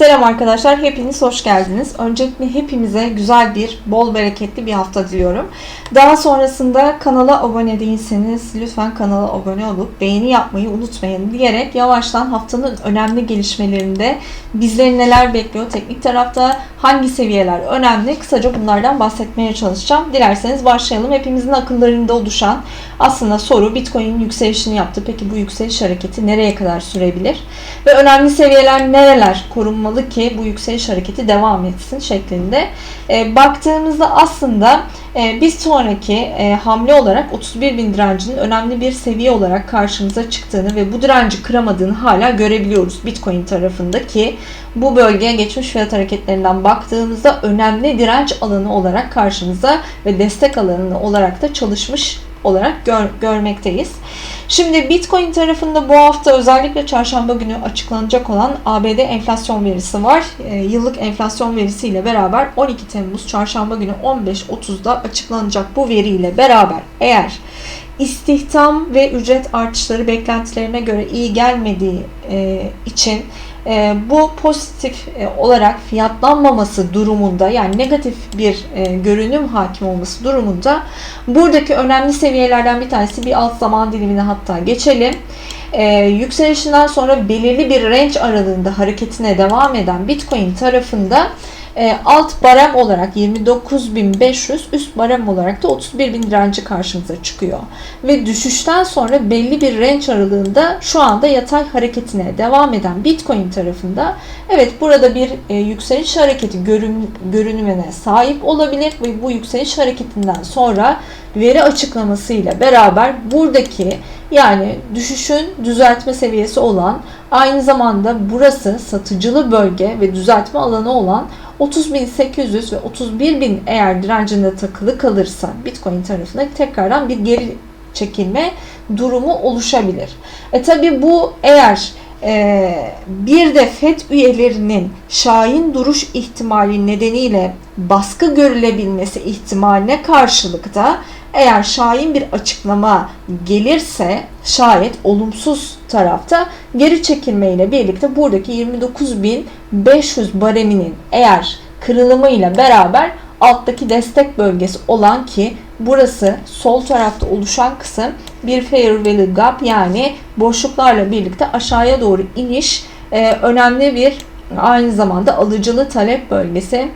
Selam arkadaşlar, hepiniz hoş geldiniz. Öncelikle hepimize güzel bir, bol bereketli bir hafta diliyorum. Daha sonrasında kanala abone değilseniz lütfen kanala abone olup beğeni yapmayı unutmayın diyerek yavaştan haftanın önemli gelişmelerinde bizleri neler bekliyor, teknik tarafta hangi seviyeler önemli kısaca bunlardan bahsetmeye çalışacağım. Dilerseniz başlayalım. Hepimizin akıllarında oluşan aslında soru Bitcoin'in yükselişini yaptı. Peki bu yükseliş hareketi nereye kadar sürebilir? Ve önemli seviyeler nereler korunmalı ki bu yükseliş hareketi devam etsin şeklinde. E, baktığımızda aslında e, bir sonraki e, hamle olarak 31 bin direncinin önemli bir seviye olarak karşımıza çıktığını ve bu direnci kıramadığını hala görebiliyoruz Bitcoin tarafında ki bu bölgeye geçmiş fiyat hareketlerinden baktığımızda önemli direnç alanı olarak karşımıza ve destek alanı olarak da çalışmış olarak gör, görmekteyiz. Şimdi Bitcoin tarafında bu hafta özellikle çarşamba günü açıklanacak olan ABD enflasyon verisi var. E, yıllık enflasyon verisiyle beraber 12 Temmuz çarşamba günü 15.30'da açıklanacak bu veriyle beraber eğer istihdam ve ücret artışları beklentilerine göre iyi gelmediği e, için e, bu pozitif e, olarak fiyatlanmaması durumunda yani negatif bir e, görünüm hakim olması durumunda buradaki önemli seviyelerden bir tanesi bir alt zaman dilimine hatta geçelim. E, yükselişinden sonra belirli bir range aralığında hareketine devam eden Bitcoin tarafında e, alt barem olarak 29.500 üst barem olarak da 31.000 direnci karşımıza çıkıyor. Ve düşüşten sonra belli bir range aralığında şu anda yatay hareketine devam eden Bitcoin tarafında evet burada bir e, yükseliş hareketi görün, görünümüne sahip olabilir ve bu yükseliş hareketinden sonra veri açıklamasıyla beraber buradaki yani düşüşün düzeltme seviyesi olan aynı zamanda burası satıcılı bölge ve düzeltme alanı olan 30.800 ve 31.000 eğer direncinde takılı kalırsa Bitcoin tarafında tekrardan bir geri çekilme durumu oluşabilir. E tabi bu eğer e, bir de FED üyelerinin şahin duruş ihtimali nedeniyle baskı görülebilmesi ihtimaline karşılık da eğer şahin bir açıklama gelirse şayet olumsuz tarafta geri çekilme ile birlikte buradaki 29.500 bareminin eğer kırılımıyla beraber alttaki destek bölgesi olan ki burası sol tarafta oluşan kısım bir fair value gap yani boşluklarla birlikte aşağıya doğru iniş e, önemli bir aynı zamanda alıcılı talep bölgesi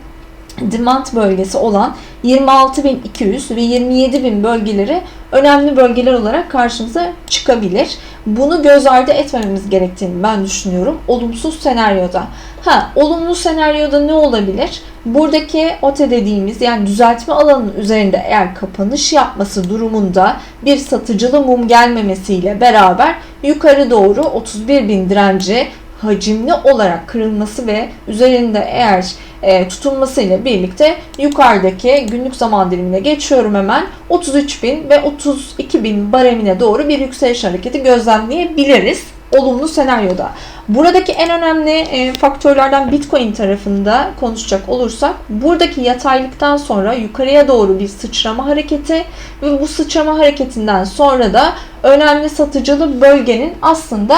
demand bölgesi olan 26.200 ve 27.000 bölgeleri önemli bölgeler olarak karşımıza çıkabilir. Bunu göz ardı etmememiz gerektiğini ben düşünüyorum. Olumsuz senaryoda. Ha, olumlu senaryoda ne olabilir? Buradaki OTE dediğimiz yani düzeltme alanının üzerinde eğer kapanış yapması durumunda bir satıcılı mum gelmemesiyle beraber yukarı doğru 31 bin direnci hacimli olarak kırılması ve üzerinde eğer e, tutulmasıyla birlikte yukarıdaki günlük zaman dilimine geçiyorum hemen 33.000 ve 32.000 baremine doğru bir yükseliş hareketi gözlemleyebiliriz olumlu senaryoda. Buradaki en önemli e, faktörlerden Bitcoin tarafında konuşacak olursak buradaki yataylıktan sonra yukarıya doğru bir sıçrama hareketi ve bu sıçrama hareketinden sonra da önemli satıcılı bölgenin aslında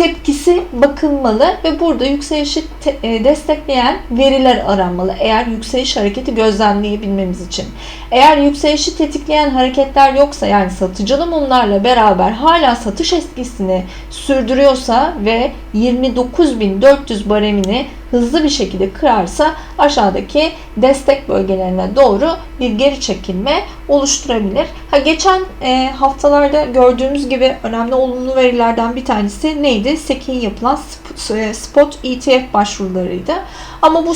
tepkisi bakılmalı ve burada yükselişi e, destekleyen veriler aranmalı. Eğer yükseliş hareketi gözlemleyebilmemiz için. Eğer yükselişi tetikleyen hareketler yoksa yani satıcılı mumlarla beraber hala satış etkisini sürdürüyorsa ve 29.400 baremini hızlı bir şekilde kırarsa aşağıdaki destek bölgelerine doğru bir geri çekilme oluşturabilir. Ha, geçen e, haftalarda gördüğümüz gibi önemli olumlu verilerden bir tanesi neydi? SEC'in yapılan e, spot ETF başvurularıydı. Ama bu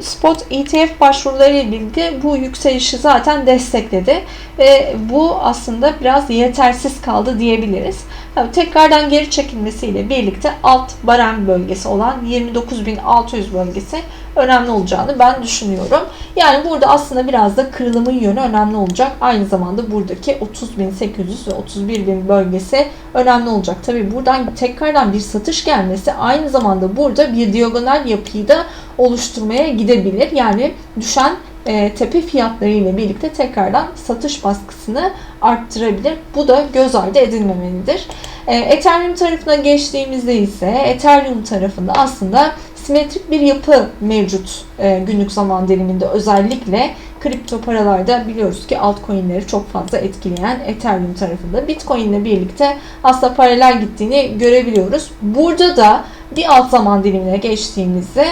spot, ETF başvuruları ile birlikte bu yükselişi zaten destekledi ve bu aslında biraz yetersiz kaldı diyebiliriz. Tabii tekrardan geri çekilmesiyle birlikte alt barem bölgesi olan 29.600 bölgesi önemli olacağını ben düşünüyorum. Yani burada aslında biraz da kırılımın yönü önemli olacak. Aynı zamanda buradaki 30.800 ve 31.000 bölgesi önemli olacak. Tabi buradan tekrardan bir satış gelmesi aynı zamanda burada bir diagonal yapıyı da oluşturmaya gidebilir. Yani düşen e, tepe fiyatları ile birlikte tekrardan satış baskısını arttırabilir. Bu da göz ardı edilmemelidir. E, Ethereum tarafına geçtiğimizde ise Ethereum tarafında aslında simetrik bir yapı mevcut e, günlük zaman diliminde. Özellikle kripto paralarda biliyoruz ki altcoin'leri çok fazla etkileyen Ethereum tarafında. Bitcoin ile birlikte aslında paralel gittiğini görebiliyoruz. Burada da bir alt zaman dilimine geçtiğimizde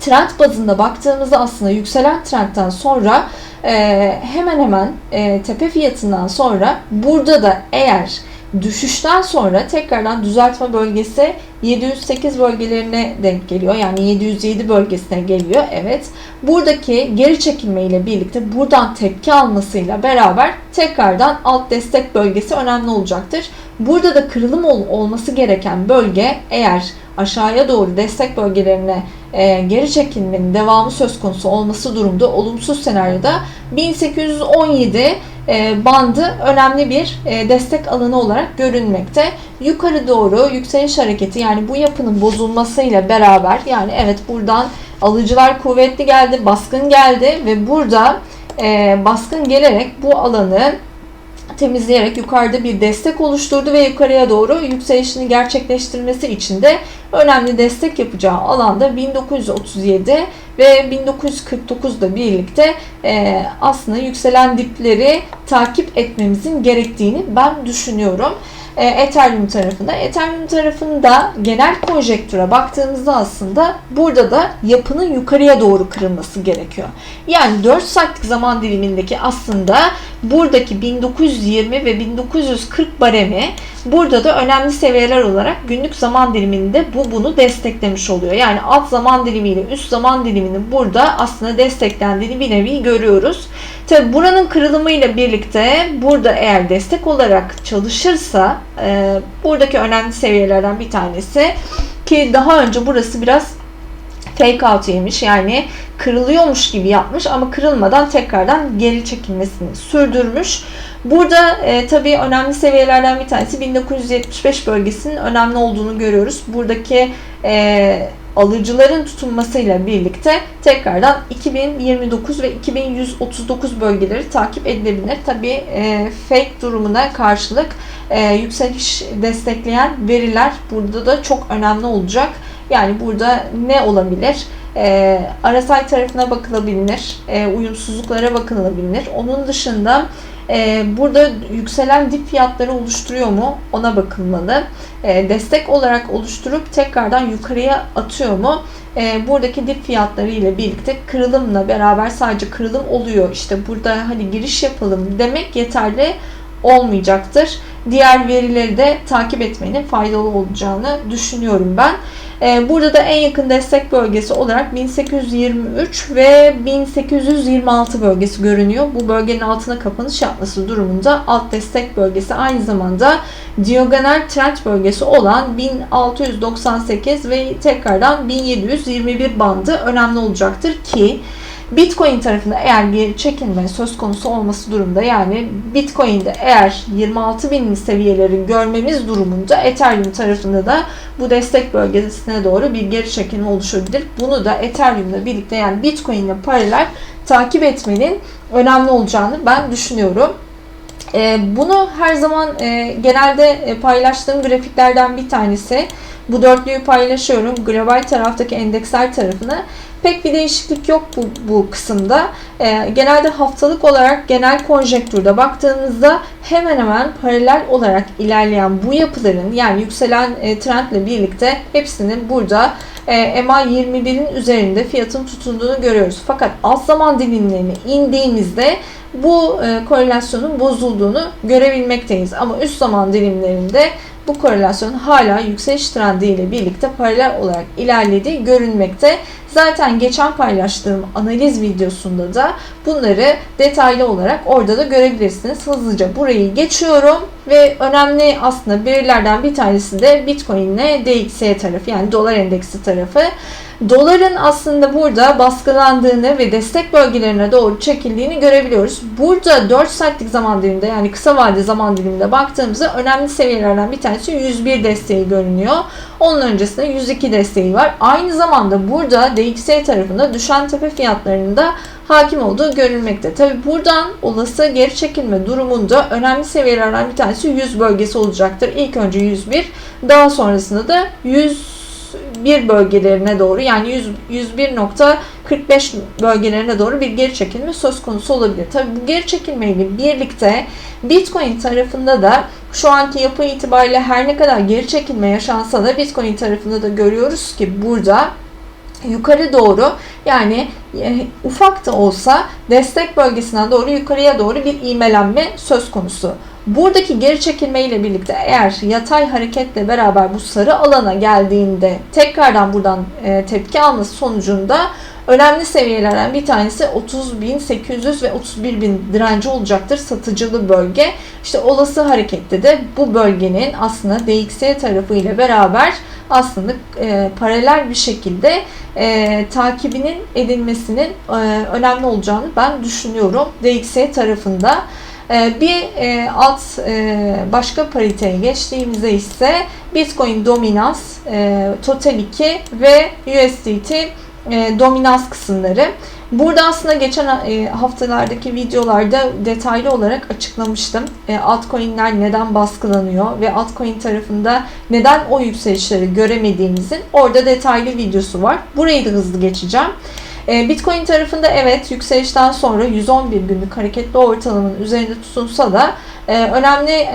trend bazında baktığımızda aslında yükselen trendten sonra e, hemen hemen e, tepe fiyatından sonra burada da eğer düşüşten sonra tekrardan düzeltme bölgesi 708 bölgelerine denk geliyor. Yani 707 bölgesine geliyor. Evet. Buradaki geri çekilme ile birlikte buradan tepki almasıyla beraber tekrardan alt destek bölgesi önemli olacaktır. Burada da kırılım ol- olması gereken bölge eğer aşağıya doğru destek bölgelerine e, geri çekilmenin devamı söz konusu olması durumda olumsuz senaryoda 1817 e, bandı önemli bir e, destek alanı olarak görünmekte. Yukarı doğru yükseliş hareketi yani bu yapının bozulmasıyla beraber yani evet buradan alıcılar kuvvetli geldi, baskın geldi ve burada e, baskın gelerek bu alanı temizleyerek yukarıda bir destek oluşturdu ve yukarıya doğru yükselişini gerçekleştirmesi için de önemli destek yapacağı alanda 1937 ve 1949 da birlikte e, aslında yükselen dipleri takip etmemizin gerektiğini ben düşünüyorum. E, Ethereum tarafında. Ethereum tarafında genel konjektüre baktığımızda aslında burada da yapının yukarıya doğru kırılması gerekiyor. Yani 4 saatlik zaman dilimindeki aslında buradaki 1920 ve 1940 baremi burada da önemli seviyeler olarak günlük zaman diliminde bu bunu desteklemiş oluyor. Yani alt zaman dilimiyle üst zaman diliminin burada aslında desteklendiğini bir nevi görüyoruz. Tabi buranın kırılımıyla birlikte burada eğer destek olarak çalışırsa e, buradaki önemli seviyelerden bir tanesi ki daha önce burası biraz fake out yemiş yani kırılıyormuş gibi yapmış ama kırılmadan tekrardan geri çekilmesini sürdürmüş. Burada e, tabii önemli seviyelerden bir tanesi 1975 bölgesinin önemli olduğunu görüyoruz. Buradaki e, alıcıların tutunmasıyla birlikte tekrardan 2029 ve 2139 bölgeleri takip edilebilir. Tabii e, fake durumuna karşılık e, yükseliş destekleyen veriler burada da çok önemli olacak. Yani burada ne olabilir? E, RSI tarafına bakılabilir, e, uyumsuzluklara bakılabilir. Onun dışında e, burada yükselen dip fiyatları oluşturuyor mu ona bakılmalı. E, destek olarak oluşturup tekrardan yukarıya atıyor mu? E, buradaki dip fiyatları ile birlikte kırılımla beraber sadece kırılım oluyor. İşte burada hani giriş yapalım demek yeterli olmayacaktır. Diğer verileri de takip etmenin faydalı olacağını düşünüyorum ben. Ee, burada da en yakın destek bölgesi olarak 1823 ve 1826 bölgesi görünüyor. Bu bölgenin altına kapanış yapması durumunda alt destek bölgesi aynı zamanda diagonal trend bölgesi olan 1698 ve tekrardan 1721 bandı önemli olacaktır ki Bitcoin tarafında eğer geri çekilme söz konusu olması durumda yani Bitcoin'de eğer 26 bin seviyeleri görmemiz durumunda Ethereum tarafında da bu destek bölgesine doğru bir geri çekilme oluşabilir. Bunu da Ethereum'la birlikte yani Bitcoin ile paralel takip etmenin önemli olacağını ben düşünüyorum. Bunu her zaman genelde paylaştığım grafiklerden bir tanesi. Bu dörtlüyü paylaşıyorum. Global taraftaki endeksler tarafını. Pek bir değişiklik yok bu, bu kısımda. E, genelde haftalık olarak genel konjektürde baktığımızda hemen hemen paralel olarak ilerleyen bu yapıların yani yükselen e, trendle birlikte hepsinin burada e, MA 21'in üzerinde fiyatın tutunduğunu görüyoruz. Fakat alt zaman dilimlerine indiğimizde bu e, korelasyonun bozulduğunu görebilmekteyiz. Ama üst zaman dilimlerinde bu korelasyon hala yükseliş trendiyle birlikte paralel olarak ilerlediği görünmekte. Zaten geçen paylaştığım analiz videosunda da bunları detaylı olarak orada da görebilirsiniz. Hızlıca burayı geçiyorum ve önemli aslında verilerden bir tanesi de Bitcoin ile DXY tarafı yani dolar endeksi tarafı. Doların aslında burada baskılandığını ve destek bölgelerine doğru çekildiğini görebiliyoruz. Burada 4 saatlik zaman diliminde yani kısa vade zaman diliminde baktığımızda önemli seviyelerden bir tanesi 101 desteği görünüyor. Onun öncesinde 102 desteği var. Aynı zamanda burada DXY tarafında düşen tepe fiyatlarının da hakim olduğu görülmekte. Tabi buradan olası geri çekilme durumunda önemli seviyelerden bir tanesi 100 bölgesi olacaktır. İlk önce 101, daha sonrasında da 100 101 bölgelerine doğru yani 100, 101.45 bölgelerine doğru bir geri çekilme söz konusu olabilir. Tabi bu geri çekilmeyle birlikte Bitcoin tarafında da şu anki yapı itibariyle her ne kadar geri çekilme yaşansa da Bitcoin tarafında da görüyoruz ki burada yukarı doğru yani e, ufak da olsa destek bölgesinden doğru yukarıya doğru bir iğmelenme söz konusu. Buradaki geri çekilme ile birlikte eğer yatay hareketle beraber bu sarı alana geldiğinde tekrardan buradan e, tepki alması sonucunda önemli seviyelerden bir tanesi 30.800 ve 31.000 direnci olacaktır satıcılı bölge. İşte olası harekette de bu bölgenin aslında DXY tarafı ile beraber aslında e, paralel bir şekilde e, takibinin edilmesinin e, önemli olacağını ben düşünüyorum DXY tarafında. E, bir e, alt e, başka pariteye geçtiğimizde ise Bitcoin dominans, e, Total 2 ve USDT dominans kısımları. Burada aslında geçen haftalardaki videolarda detaylı olarak açıklamıştım. Altcoin'ler neden baskılanıyor ve altcoin tarafında neden o yükselişleri göremediğimizin orada detaylı videosu var. Burayı da hızlı geçeceğim. E, Bitcoin tarafında evet yükselişten sonra 111 günlük hareketli ortalamanın üzerinde tutunsa da önemli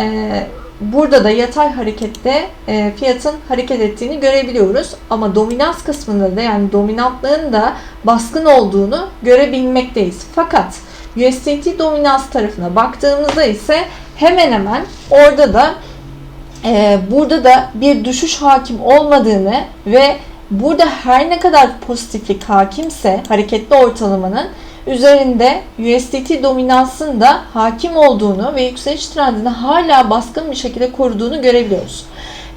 burada da yatay harekette e, fiyatın hareket ettiğini görebiliyoruz. Ama dominans kısmında da yani dominantlığın da baskın olduğunu görebilmekteyiz. Fakat USDT dominans tarafına baktığımızda ise hemen hemen orada da e, burada da bir düşüş hakim olmadığını ve burada her ne kadar pozitiflik hakimse hareketli ortalamanın üzerinde USDT dominansın da hakim olduğunu ve yükseliş trendini hala baskın bir şekilde koruduğunu görebiliyoruz.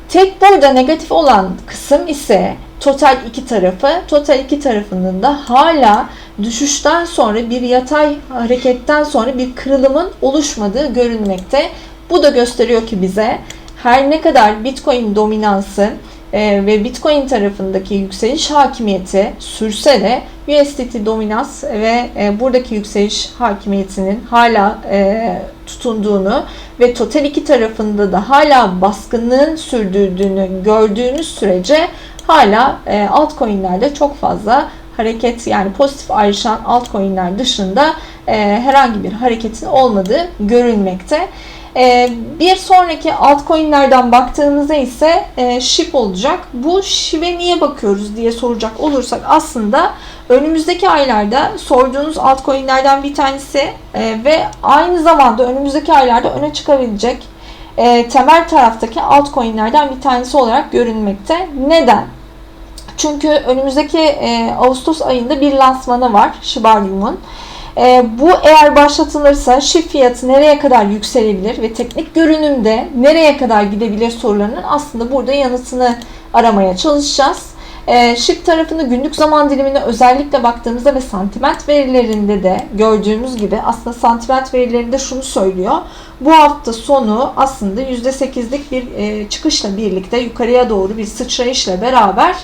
Tek burada negatif olan kısım ise total iki tarafı. Total iki tarafının da hala düşüşten sonra bir yatay hareketten sonra bir kırılımın oluşmadığı görünmekte. Bu da gösteriyor ki bize her ne kadar Bitcoin dominansı e, ve Bitcoin tarafındaki yükseliş hakimiyeti sürse de USDT dominans ve e, buradaki yükseliş hakimiyetinin hala e, tutunduğunu ve Total 2 tarafında da hala baskınlığın sürdürdüğünü gördüğünüz sürece hala e, altcoin'lerde çok fazla hareket yani pozitif ayrışan altcoin'ler dışında e, herhangi bir hareketin olmadığı görülmekte. Ee, bir sonraki altcoin'lerden baktığımızda ise e, SHIB olacak. Bu SHIB'e niye bakıyoruz diye soracak olursak aslında önümüzdeki aylarda sorduğunuz altcoin'lerden bir tanesi e, ve aynı zamanda önümüzdeki aylarda öne çıkabilecek e, temel taraftaki altcoin'lerden bir tanesi olarak görünmekte. Neden? Çünkü önümüzdeki Ağustos ayında bir lansmanı var Shibarium'un. E, bu eğer başlatılırsa şif fiyatı nereye kadar yükselebilir ve teknik görünümde nereye kadar gidebilir sorularının aslında burada yanıtını aramaya çalışacağız. E, şif tarafını günlük zaman dilimine özellikle baktığımızda ve santiment verilerinde de gördüğümüz gibi aslında santiment verilerinde şunu söylüyor. Bu hafta sonu aslında %8'lik bir e, çıkışla birlikte yukarıya doğru bir sıçrayışla beraber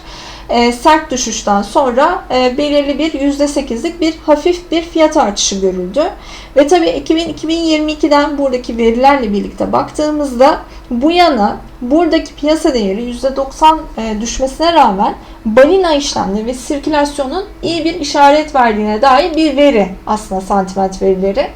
e, sert düşüşten sonra e, belirli bir %8'lik bir hafif bir fiyat artışı görüldü. Ve tabii 2022'den buradaki verilerle birlikte baktığımızda bu yana buradaki piyasa değeri %90 e, düşmesine rağmen balina işlemleri ve sirkülasyonun iyi bir işaret verdiğine dair bir veri aslında santiment verileri.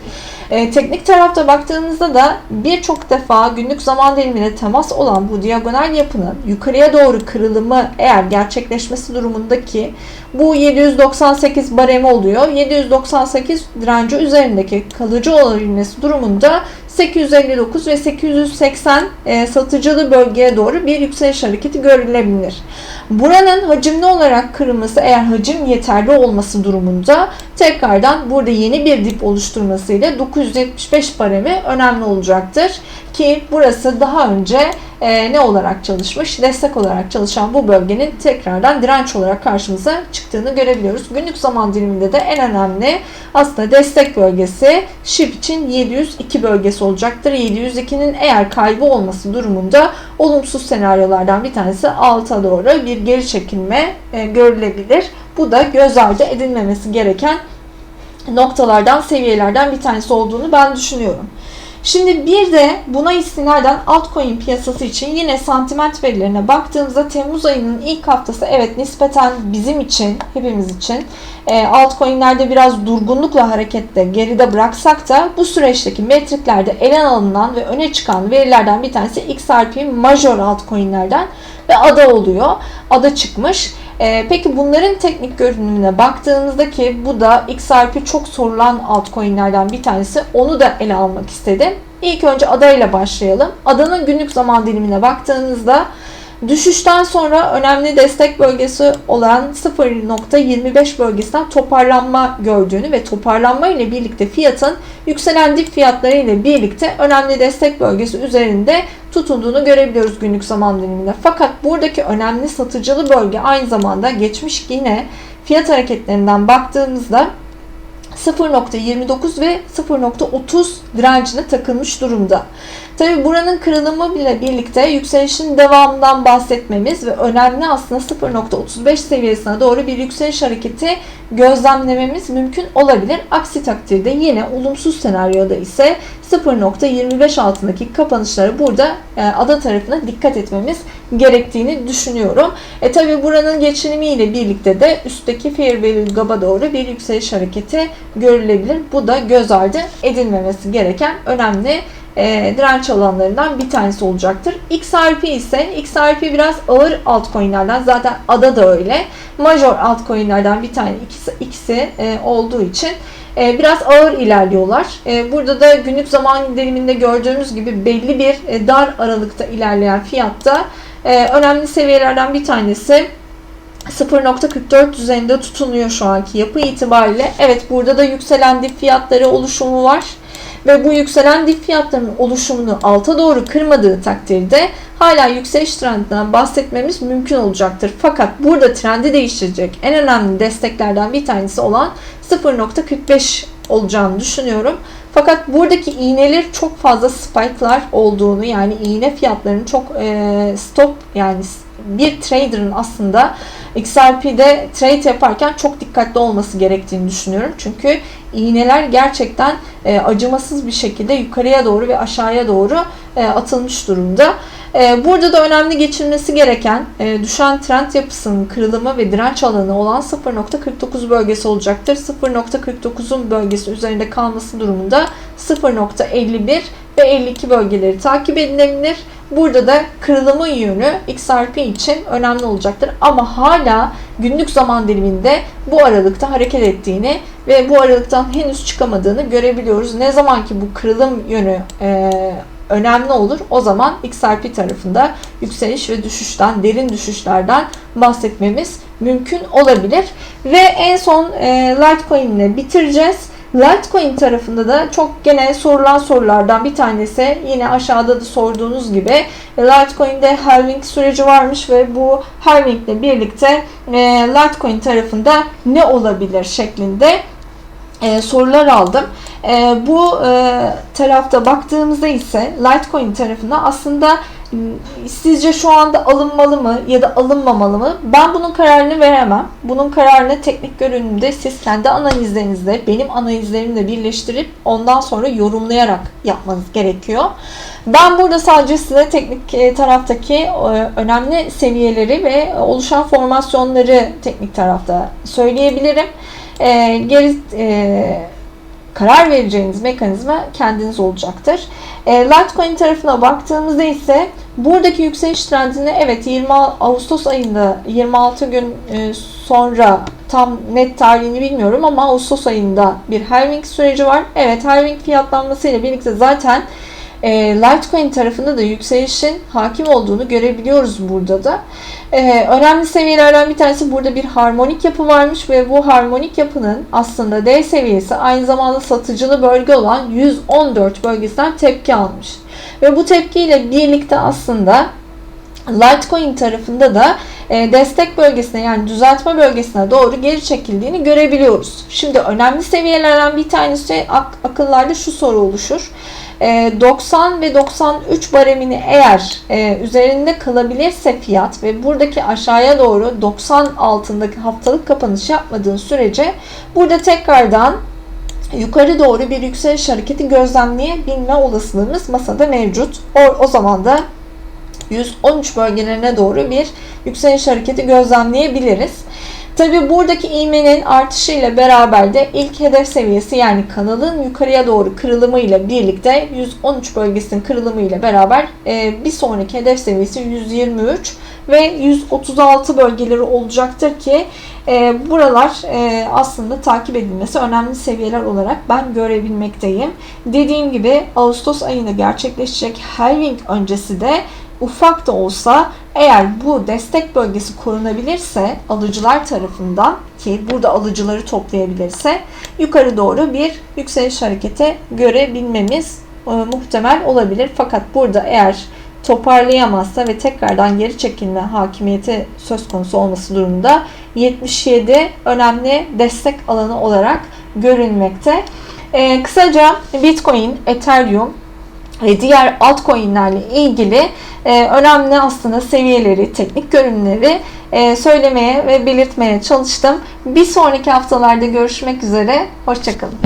E, teknik tarafta baktığımızda da birçok defa günlük zaman dilimine temas olan bu diagonal yapının yukarıya doğru kırılımı eğer gerçekleşmesi durumundaki bu 798 baremi oluyor. 798 direnci üzerindeki kalıcı olabilmesi durumunda 859 ve 880 e, satıcılı bölgeye doğru bir yükseliş hareketi görülebilir. Buranın hacimli olarak kırılması eğer hacim yeterli olması durumunda tekrardan burada yeni bir dip oluşturmasıyla 975 baremi önemli olacaktır. Ki burası daha önce e, ne olarak çalışmış? Destek olarak çalışan bu bölgenin tekrardan direnç olarak karşımıza çıktığını görebiliyoruz. Günlük zaman diliminde de en önemli aslında destek bölgesi SHIB için 702 bölgesi olacaktır. 702'nin eğer kaybı olması durumunda olumsuz senaryolardan bir tanesi alta doğru bir geri çekilme e, görülebilir. Bu da göz ardı edilmemesi gereken noktalardan, seviyelerden bir tanesi olduğunu ben düşünüyorum. Şimdi bir de buna istinaden altcoin piyasası için yine sentiment verilerine baktığımızda Temmuz ayının ilk haftası evet nispeten bizim için, hepimiz için e, altcoin'lerde biraz durgunlukla harekette geride bıraksak da bu süreçteki metriklerde ele alınan ve öne çıkan verilerden bir tanesi XRP major altcoin'lerden ve ada oluyor. Ada çıkmış. E, peki bunların teknik görünümüne baktığımızda ki bu da XRP çok sorulan altcoin'lerden bir tanesi. Onu da ele almak istedim. İlk önce ada ile başlayalım. Adanın günlük zaman dilimine baktığınızda Düşüşten sonra önemli destek bölgesi olan 0.25 bölgesinden toparlanma gördüğünü ve toparlanma ile birlikte fiyatın yükselen dip fiyatları ile birlikte önemli destek bölgesi üzerinde tutunduğunu görebiliyoruz günlük zaman diliminde. Fakat buradaki önemli satıcılı bölge aynı zamanda geçmiş yine fiyat hareketlerinden baktığımızda 0.29 ve 0.30 direncine takılmış durumda. Tabi buranın kırılımı bile birlikte yükselişin devamından bahsetmemiz ve önemli aslında 0.35 seviyesine doğru bir yükseliş hareketi gözlemlememiz mümkün olabilir. Aksi takdirde yine olumsuz senaryoda ise 0.25 altındaki kapanışları burada e, ada tarafına dikkat etmemiz gerektiğini düşünüyorum. E tabi buranın geçinimiyle birlikte de üstteki fair value gap'a doğru bir yükseliş hareketi görülebilir. Bu da göz ardı edilmemesi gereken önemli e, direnç alanlarından bir tanesi olacaktır. XRP ise XRP biraz ağır altcoin'lerden zaten ADA da öyle. Major altcoin'lerden bir tane ikisi, ikisi e, olduğu için e, biraz ağır ilerliyorlar. E, burada da günlük zaman diliminde gördüğümüz gibi belli bir e, dar aralıkta ilerleyen fiyatta e, önemli seviyelerden bir tanesi 0.44 düzeyinde tutunuyor şu anki yapı itibariyle. Evet burada da yükselen dip fiyatları oluşumu var ve bu yükselen dip fiyatlarının oluşumunu alta doğru kırmadığı takdirde hala yükseliş trendinden bahsetmemiz mümkün olacaktır. Fakat burada trendi değiştirecek en önemli desteklerden bir tanesi olan 0.45 olacağını düşünüyorum. Fakat buradaki iğneler çok fazla spike'lar olduğunu yani iğne fiyatlarının çok e, stop yani bir trader'ın aslında XRP'de trade yaparken çok dikkatli olması gerektiğini düşünüyorum. Çünkü iğneler gerçekten e, acımasız bir şekilde yukarıya doğru ve aşağıya doğru e, atılmış durumda. E, burada da önemli geçilmesi gereken e, düşen trend yapısının kırılımı ve direnç alanı olan 0.49 bölgesi olacaktır. 0.49'un bölgesi üzerinde kalması durumunda 0.51 ve 52 bölgeleri takip edilebilir. Burada da kırılımın yönü XRP için önemli olacaktır. Ama hala günlük zaman diliminde bu aralıkta hareket ettiğini ve bu aralıktan henüz çıkamadığını görebiliyoruz. Ne zaman ki bu kırılım yönü e, önemli olur. O zaman XRP tarafında yükseliş ve düşüşten, derin düşüşlerden bahsetmemiz mümkün olabilir. Ve en son e, Litecoin ile bitireceğiz. Litecoin tarafında da çok gene sorulan sorulardan bir tanesi yine aşağıda da sorduğunuz gibi Litecoin'de halving süreci varmış ve bu halving ile birlikte e, Litecoin tarafında ne olabilir şeklinde e, sorular aldım. E, bu e, tarafta baktığımızda ise Litecoin tarafında aslında sizce şu anda alınmalı mı ya da alınmamalı mı? Ben bunun kararını veremem. Bunun kararını teknik görünümde siz kendi analizlerinizle benim analizlerimle birleştirip ondan sonra yorumlayarak yapmanız gerekiyor. Ben burada sadece size teknik e, taraftaki e, önemli seviyeleri ve oluşan formasyonları teknik tarafta söyleyebilirim. E, geri karar vereceğiniz mekanizma kendiniz olacaktır. E, Litecoin tarafına baktığımızda ise buradaki yükseliş trendini evet 20 Ağustos ayında 26 gün e, sonra tam net tarihini bilmiyorum ama Ağustos ayında bir halving süreci var. Evet halving fiyatlanmasıyla birlikte zaten e, Litecoin tarafında da yükselişin hakim olduğunu görebiliyoruz burada da. E, önemli seviyelerden bir tanesi burada bir harmonik yapı varmış ve bu harmonik yapının aslında D seviyesi aynı zamanda satıcılı bölge olan 114 bölgesinden tepki almış. Ve bu tepkiyle birlikte aslında Litecoin tarafında da e, destek bölgesine yani düzeltme bölgesine doğru geri çekildiğini görebiliyoruz. Şimdi önemli seviyelerden bir tanesi ak- akıllarda şu soru oluşur. 90 e, ve 93 baremini eğer e, üzerinde kalabilirse fiyat ve buradaki aşağıya doğru 90 altındaki haftalık kapanış yapmadığın sürece burada tekrardan yukarı doğru bir yükseliş hareketi gözlemleyebilme olasılığımız masada mevcut. O, o zaman da 113 bölgelerine doğru bir yükseliş hareketi gözlemleyebiliriz. Tabi buradaki ivmenin artışıyla beraber de ilk hedef seviyesi yani kanalın yukarıya doğru kırılımı ile birlikte 113 bölgesinin kırılımı ile beraber e, bir sonraki hedef seviyesi 123 ve 136 bölgeleri olacaktır ki e, buralar e, aslında takip edilmesi önemli seviyeler olarak ben görebilmekteyim. Dediğim gibi Ağustos ayında gerçekleşecek halving öncesi de ufak da olsa eğer bu destek bölgesi korunabilirse alıcılar tarafından ki burada alıcıları toplayabilirse yukarı doğru bir yükseliş hareketi görebilmemiz e, muhtemel olabilir. Fakat burada eğer toparlayamazsa ve tekrardan geri çekilme hakimiyeti söz konusu olması durumunda 77 önemli destek alanı olarak görünmekte. Ee, kısaca Bitcoin, Ethereum ve diğer altcoin'lerle ilgili e, önemli aslında seviyeleri, teknik görünümleri e, söylemeye ve belirtmeye çalıştım. Bir sonraki haftalarda görüşmek üzere. Hoşçakalın.